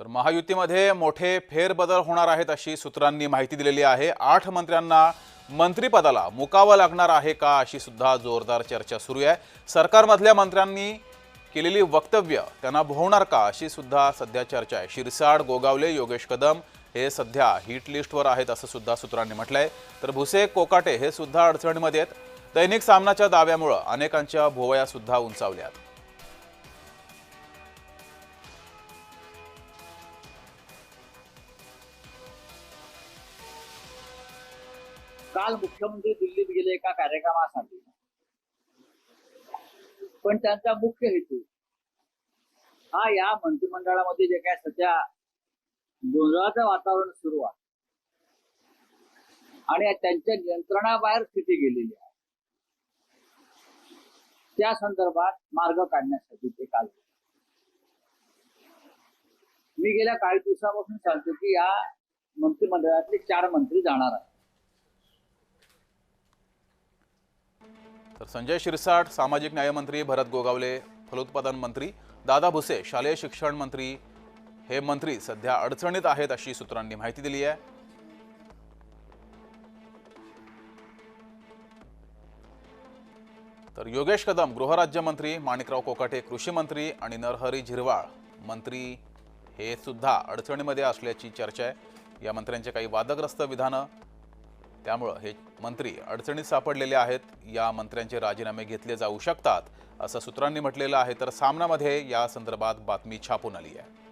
तर महायुतीमध्ये मोठे फेरबदल होणार आहेत अशी सूत्रांनी माहिती दिलेली आहे. आठ मंत्र्यांना मंत्रिपदाला मुकावं लागणार आहे का अशी सुद्धा जोरदार चर्चा सुरू आहे. सरकारमधल्या मंत्र्यांनी केलेली वक्तव्य त्यांना भोवणार का अशी सुद्धा सध्या चर्चा आहे. शिरसाड गोगावले योगेश कदम हे सध्या हिट लिस्टवर आहेत असं सुद्धा सूत्रांनी म्हटलंय. तर भुसे कोकाटे हे सुद्धा अडचणीमध्ये आहेत. दैनिक सामनाच्या दाव्यामुळं अनेकांच्या भोवया सुद्धा उंचावल्यात. काल मुख्यमंत्री दिल्लीत गेले एका कार्यक्रमासाठी. पण त्यांचा मुख्य हेतू हा या मंत्रिमंडळामध्ये जे काय सध्या गोंधळाचं वातावरण सुरू आहे आणि त्यांच्या नियंत्रणाबाहेर स्थिती गेलेली आहे त्या संदर्भात मार्ग काढण्यासाठी ते काल मी गेल्या काही दिवसापासून सांगतो की या मंत्रिमंडळातले चार मंत्री जाणार आहेत. तर संजय शिरसाट सामाजिक न्यायमंत्री भरत गोगावले फलोत्पादन मंत्री दादा भुसे शालेय शिक्षण मंत्री हे मंत्री सध्या अडचणीत आहेत अशी सूत्रांनी माहिती दिली आहे. तर योगेश कदम गृहराज्यमंत्री माणिकराव कोकाटे कृषी मंत्री आणि नरहरी झिरवाळ मंत्री हे सुद्धा अडचणीमध्ये असल्याची चर्चा आहे. या मंत्र्यांचे काही वादग्रस्त विधानं त्यामुळं हे मंत्री अडचणीत सापडलेले आहेत. या मंत्र्यांचे राजीनामे घेतले जाऊ शकतात असं सूत्रांनी म्हटलेलं आहे. तर सामनामध्ये या संदर्भात बातमी छापून आली आहे.